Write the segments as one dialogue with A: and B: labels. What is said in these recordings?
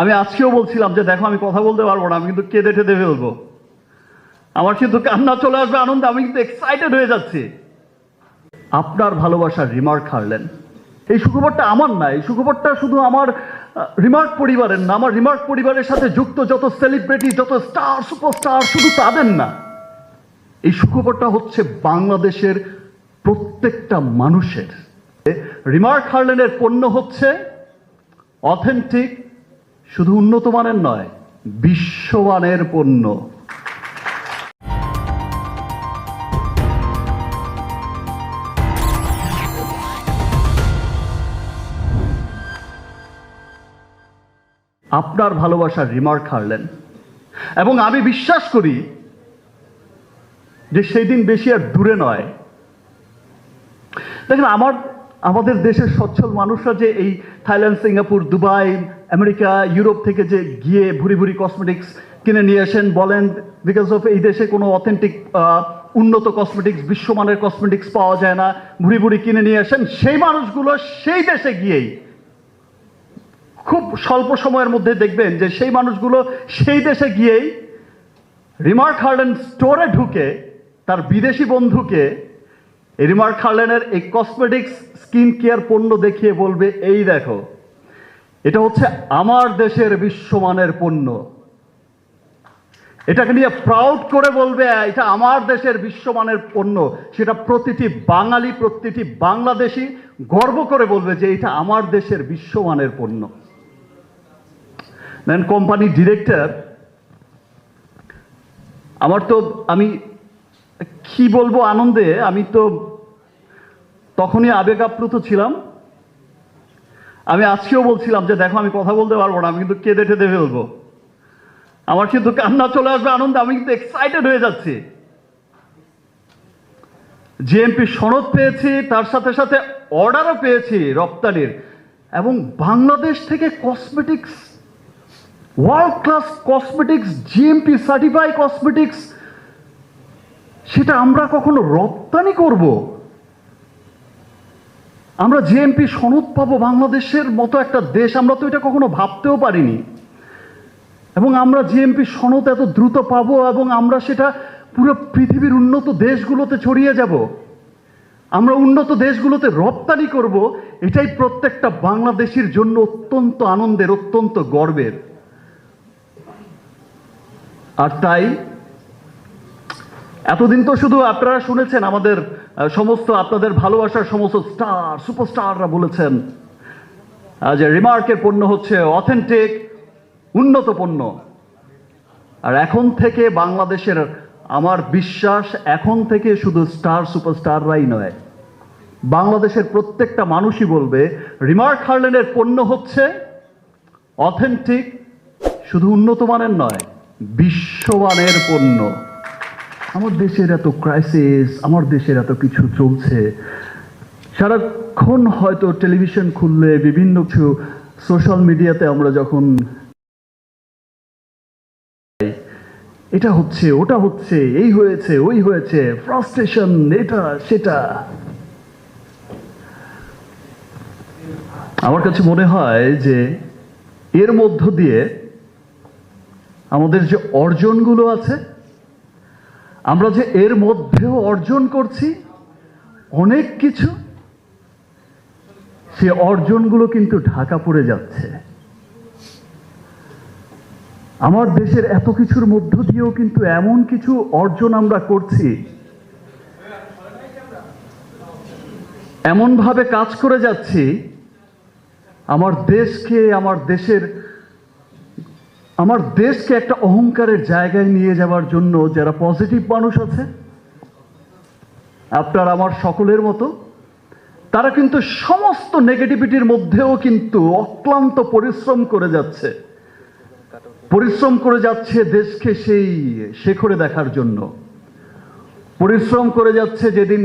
A: আমি আজকেও বলছিলাম যে দেখো, আমি কথা বলতে পারব না, আমি কিন্তু কেঁদে টেঁদে ফেলব। আমার কিন্তু কান্না চলে আসবে, আনন্দে, আমি কিন্তু এক্সাইটেড হয়ে যাচ্ছি। আপনার ভালোবাসার রিমার্ক হারলেন। এই সুখবরটা আমার না, এই সুখবরটা শুধু আমার রিমার্ক পরিবারের না, আমার রিমার্ক পরিবারের সাথে যুক্ত যত সেলিব্রিটি যত স্টার সুপারস্টার শুধু তাদের না। এই সুখবরটা হচ্ছে বাংলাদেশের প্রত্যেকটা মানুষের। রিমার্ক হার্লেনের পণ্য হচ্ছে অথেন্টিক শুধু উন্নত মানের নয়, বিশ্বমানের পণ্য। আপনার ভালোবাসার রিমার্ক হারলেন। এবং আমি বিশ্বাস করি যে সেই দিন বেশি আর দূরে নয়। দেখেন, আমার, আমাদের দেশের সচ্ছল মানুষরা যে এই Thailand, Singapore, Dubai America, Europe থেকে যে গিয়ে ভুরি ভুরি কসমেটিক্স কিনে নিয়ে আসেন, বলেন বিকজ অফ এই দেশে কোনো অথেন্টিক উন্নত কসমেটিক্স বিশ্বমানের কসমেটিক্স পাওয়া যায় না, ভুরি ভুরি কিনে নিয়ে আসেন, সেই মানুষগুলো সেই দেশে গিয়েই খুব স্বল্প সময়ের মধ্যে দেখবেন যে সেই মানুষগুলো সেই দেশে গিয়েই রিমার্ক হার্লেন স্টোরে ঢুকে তার বিদেশি বন্ধুকে রিমার্ক হার্লেনের এই কসমেটিক্স স্কিন কেয়ার পণ্য দেখিয়ে বলবে, এই দেখো এটা হচ্ছে আমার দেশের বিশ্বমানের পণ্য। এটাকে নিয়ে প্রাউড করে বলবে, এটা আমার দেশের বিশ্বমানের পণ্য। সেটা প্রতিটি বাঙালি, প্রতিটি বাংলাদেশি গর্ব করে বলবে যে এটা আমার দেশের বিশ্বমানের পণ্য। দেন কোম্পানি ডিরেক্টর আমার তো আমি কি বলব আনন্দে, আমি তো তখনই আবেগ আপ্লুত ছিলাম। আমি আজকেও বলছিলাম যে দেখো, আমি কথা বলতে পারব না, আমি কিন্তু কেঁদে টেঁদে ফেলব। আমার কিন্তু কান্না চলে আসবে, আনন্দে আমি কিন্তু এক্সাইটেড হয়ে যাচ্ছি। জিএমপি সনদ পেয়েছি, তার সাথে সাথে অর্ডারও পেয়েছি রপ্তানির। এবং বাংলাদেশ থেকে cosmetics world class cosmetics GMP certify cosmetics সেটা আমরা কখনো রপ্তানি করব? আমরা জিএমপি সনদ পাবো বাংলাদেশের মতো একটা দেশ, আমরা তো এটা কখনো ভাবতেও পারিনি। এবং আমরা জিএমপি সনদ এত দ্রুত পাবো এবং আমরা সেটা পুরো পৃথিবীর উন্নত দেশগুলোতে ছড়িয়ে যাব। আমরা উন্নত দেশগুলোতে রপ্তানি করব, এটাই প্রত্যেকটা বাংলাদেশির জন্য অত্যন্ত আনন্দের, অত্যন্ত গর্বের। আর তাই এতদিন তো শুধু আপনারা শুনেছেন আমাদের সমস্ত আপনাদের ভালোবাসার সমস্ত স্টার, সুপারস্টাররা বলেছেন যে রিমার্কের পণ্য হচ্ছে অথেন্টিক, উন্নত পণ্য। আর এখন থেকে বাংলাদেশের, আমার বিশ্বাস, এখন থেকে শুধু স্টার, সুপারস্টাররাই নয়, বাংলাদেশের প্রত্যেকটা মানুষই বলবে, রিমার্ক হার্লেনের পণ্য হচ্ছে অথেন্টিক, শুধু উন্নত মানের নয়, বিশ্বমানের পণ্য। আমার দেশের এত ক্রাইসিস আমার দেশের এত কিছু চলছে। সারাক্ষণ হয়তো টেলিভিশন খুললে, বিভিন্ন কিছু সোশ্যাল মিডিয়াতে আমরা যখন এটা হচ্ছে, ওটা হচ্ছে, এই হয়েছে, ওই হয়েছে ফ্রাস্ট্রেশন এটা, সেটা। আমার কাছে মনে হয় যে এর মধ্য দিয়ে আমাদের যে অর্জনগুলো আছে আমরা যে এর মধ্যেও অর্জন করছি, অনেক কিছু, সে অর্জনগুলো কিন্তু ঢাকা পড়ে যাচ্ছে। আমার দেশের এত কিছুর মধ্য দিয়েও কিন্তু এমন কিছু অর্জন আমরা করছি। এমনভাবে কাজ করে যাচ্ছি, আমার দেশকে, আমার দেশের আমার দেশকে একটা অহংকারের জায়গায় নিয়ে যাওয়ার জন্য যারা পজিটিভ মানুষ আছে, আপনার আমার সকলের মতো, তারা কিন্তু সমস্ত নেগেটিভিটির মধ্যেও কিন্তু অক্লান্ত পরিশ্রম করে যাচ্ছে। পরিশ্রম করে যাচ্ছে দেশকে সেই শেখরে দেখার জন্য। পরিশ্রম করে যাচ্ছে যেদিন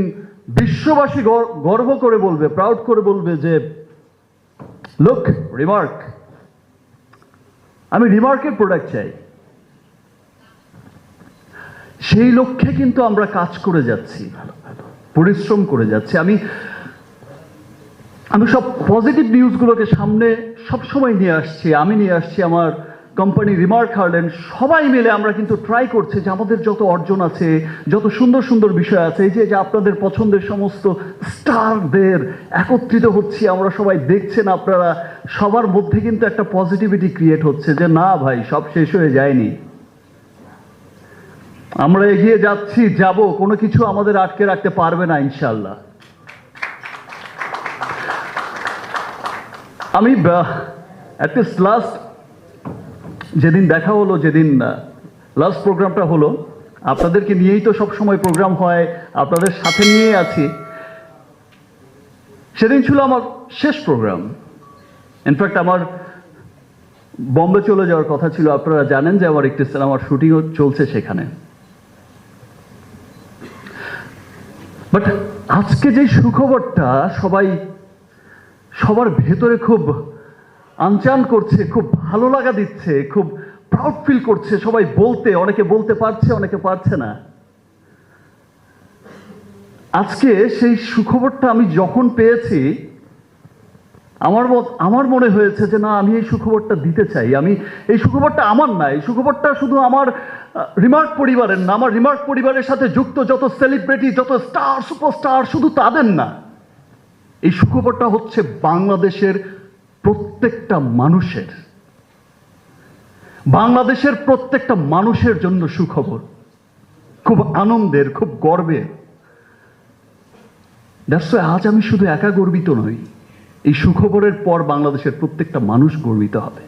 A: বিশ্ববাসী গর্ব করে বলবে প্রাউড করে বলবে যে লুক রিমার্ক আমি রিমার্কের প্রোডাক্ট চাই। সেই লক্ষ্যে কিন্তু আমরা কাজ করে যাচ্ছি, পরিশ্রম করে যাচ্ছি। আমি আমি সব পজিটিভ নিউজগুলোকে সামনে সবসময় নিয়ে আসছি, আমি নিয়ে আসছি আমার কোম্পানি রিমার্ক হার্লেন, সবাই মিলে আমরা কিন্তু ট্রাই করছি যে আমাদের যত অর্জন আছে, যত সুন্দর সুন্দর বিষয় আছে, এই যে আপনাদের পছন্দের সমস্ত স্টারদের একত্রিত হচ্ছি, আমরা সবাই দেখছেন আপনারা, সবার মধ্যে কিন্তু একটা পজিটিভিটি ক্রিয়েট হচ্ছে যে না ভাই, সব শেষ হয়ে যায়নি। আমরা এগিয়ে যাচ্ছি, যাব, কোনো কিছু আমাদের আটকে রাখতে পারবে না ইনশাল্লাহ আমি অ্যাটলিস্ট লাস্ট যেদিন দেখা হলো, যেদিন লাস্ট প্রোগ্রামটা হলো, আপনাদেরকে নিয়েই তো সব সময় প্রোগ্রাম হয়, আপনাদের সাথে নিয়েই আছি। সেদিন ছিল আমার শেষ প্রোগ্রাম ইনফ্যাক্ট আমার বম্বে চলে যাওয়ার কথা ছিল। আপনারা জানেন যে আমার একটি সিনেমার শুটিংও চলছে সেখানে। বাট আজকে যে সুখবরটা সবাই, সবার ভেতরে খুব আনচান করছে, খুব ভালো লাগা দিচ্ছে, খুব প্রাউড ফিল করছে, সবাই বলতে, অনেকে বলতে পারছে, অনেকে পারছে না। আজকে সেই সুখবরটা আমি যখন পেয়েছি, আমার মত, আমার মনে হয়েছে যে না, আমি এই সুখবরটা দিতে চাই। আমি, এই সুখবরটা আমার না, এই সুখবরটা শুধু আমার রিমার্ক পরিবারের না, আমার রিমার্ক পরিবারের সাথে যুক্ত যত সেলিব্রিটি যত স্টার সুপারস্টার শুধু তাদের না। এই সুখবরটা হচ্ছে বাংলাদেশের প্রত্যেকটা মানুষের, বাংলাদেশের প্রত্যেকটা মানুষের জন্য সুখবর। খুব আনন্দের, খুব গর্বের দেখছ আজ আমি শুধু একা গর্বিত নই, এই সুখবরের পর বাংলাদেশের প্রত্যেকটা মানুষ গর্বিত হবে।